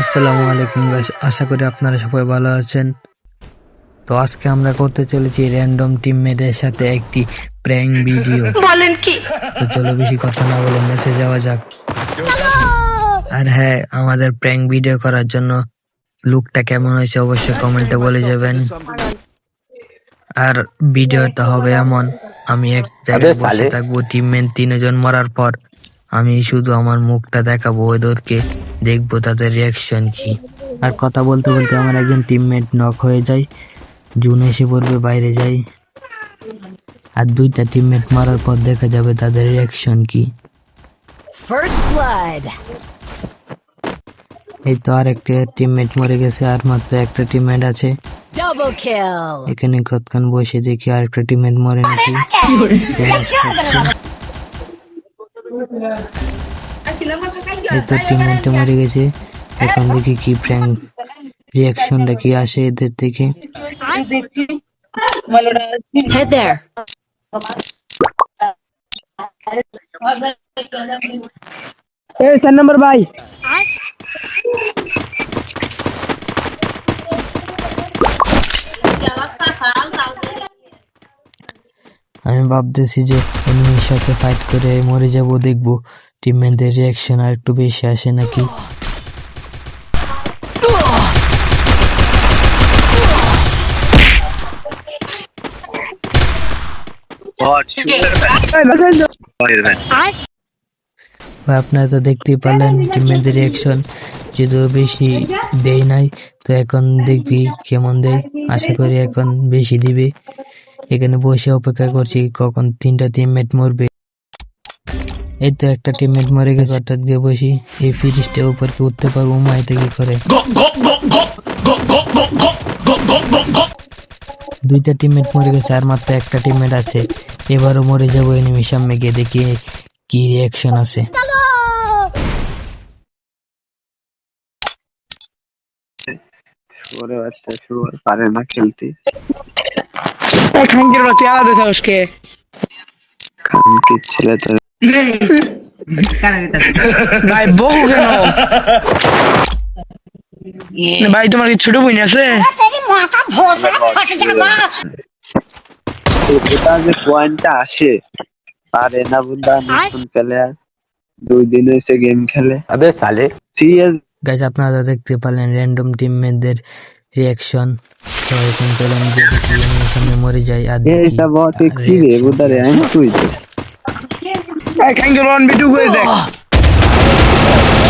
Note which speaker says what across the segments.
Speaker 1: আসসালামু আলাইকুম গাইস আশা করি আপনারা সবাই ভালো আছেন। তো আজকে আমরা করতে চলেছি র্যান্ডম টিমমেটের সাথে একটি প্র্যাঙ্ক ভিডিও
Speaker 2: বলেন কি?
Speaker 1: তো চলো বেশি কথা না বলে মেসে যাওয়া যাক। আর হ্যাঁ আমাদের প্র্যাঙ্ক ভিডিও করার জন্য লুকটা কেমন হয়েছে অবশ্যই কমেন্টে বলে যাবেন। আর ভিডিওটা হবে এমন আমি এক জায়গায় বসে থাকব টিমমেট তিনজন মরার পর আমি শুধু আমার মুখটা দেখাবো ওদেরকে। দেখব তাদের রিয়াকশন কি। আর কথা বলতে বলতে আমার একজন টিমমেট নক হয়ে যায়। জুন এসে পড়বে বাইরে যাই। আর দুইটা টিমমেট মারার পর দেখা যাবে তাদের রিয়াকশন কি।
Speaker 3: First blood.
Speaker 1: এই তো আর একটা টিমমেট মরে গেছে আর মাত্র একটা টিমমেট আছে।
Speaker 3: Double kill.
Speaker 1: এখানে কতক্ষণ বসে দেখি আর একটা টিমমেট মরে নাকি। করছি। এই তো মরে গেছে এখন দেখি কি প্র্যাঙ্ক রিয়াকশনটা কি আসে এদের থেকে
Speaker 3: Head there.
Speaker 4: এই চার নম্বর ভাই
Speaker 1: আমি ভাবতেছি যে এনিমির সাথে ফাইট করে মরে যাব দেখব টিমমেটদের রিয়াকশন আর একটু বেশি আসে নাকি? আপনারা তো দেখতেই পারলেন টিমমেটদের রিয়াকশন যদিও বেশি দেই নাই, তো এখন দেখবি কেমন দেয়। আশা করি এখন বেশি দিবে। এখানে বসে অপেক্ষা করছি কখন তিনটা টিমমেট মরবে। এই তো একটা টিমমেট মরে গেছে হঠাৎ গিয়ে বসি এই ফিরিসটা উপর কি উঠতে পারব মাইতে কি করে? দুইটা টিমমেট মরে গেছে আর মাত্র একটা টিমমেট আছে। এবারও মরে যাব এনিমি সামনে গিয়ে দেখি কি রিয়াকশন আছে।
Speaker 5: বাচ্চা পারে না খেলতে।
Speaker 4: খাঙ্কির বাতি আলাদা থাকস কে
Speaker 5: খানকির ছেলে তো
Speaker 4: ভাই বহু কেন ভাই তোমার ছোট বোন আছে
Speaker 5: যে পয়েন্টটা আসে পারে না বুদ্ধা নতুন প্লেয়ার দুই দিন হয়েছে গেম খেলে
Speaker 6: আবে সালে
Speaker 5: সিএস
Speaker 1: গাইস আপনারা দেখতে পালেন র্যান্ডম টিমমেটদের রিয়াকশন তো এখন পেলাম যে মরে যায় আর
Speaker 5: এটা বহুত কি রে বুদ্ধা রে আমি তুই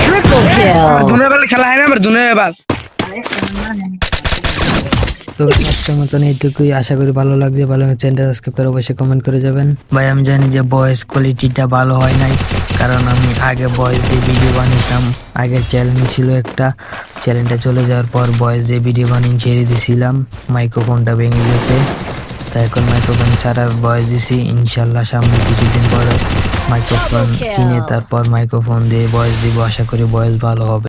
Speaker 3: Triple kill.
Speaker 4: দুনের বেলা খেলা হয় না আবার দুনের বেলা
Speaker 1: তো আজকের মতন এইটুকুই। আশা করি ভালো লাগছে ভালো চ্যানেলটা সাবস্ক্রাইব করে অবশ্যই কমেন্ট করে যাবেন। ভাই আমি জানি যে ভয়েস কোয়ালিটিটা ভালো হয় নাই কারণ আমি আগে ভয়েস দিয়ে ভিডিও বানিয়েছিলাম। আগের চ্যানেল ছিল একটা। চ্যানেলটা চলে যাওয়ার পর ভয়েস দিয়ে ভিডিও বানিয়ে ছেড়ে দিয়েছিলাম মাইক্রোফোনটা ভেঙে গেছে। তাই এখন মাইক্রোফোন ছাড়া বয়স দিছি ইনশাল্লাহ সামনে কিছুদিন পরে মাইক্রোফোন কিনে তারপর মাইক্রোফোন দিয়ে বয়স দিব আশা করি বয়স ভালো হবে।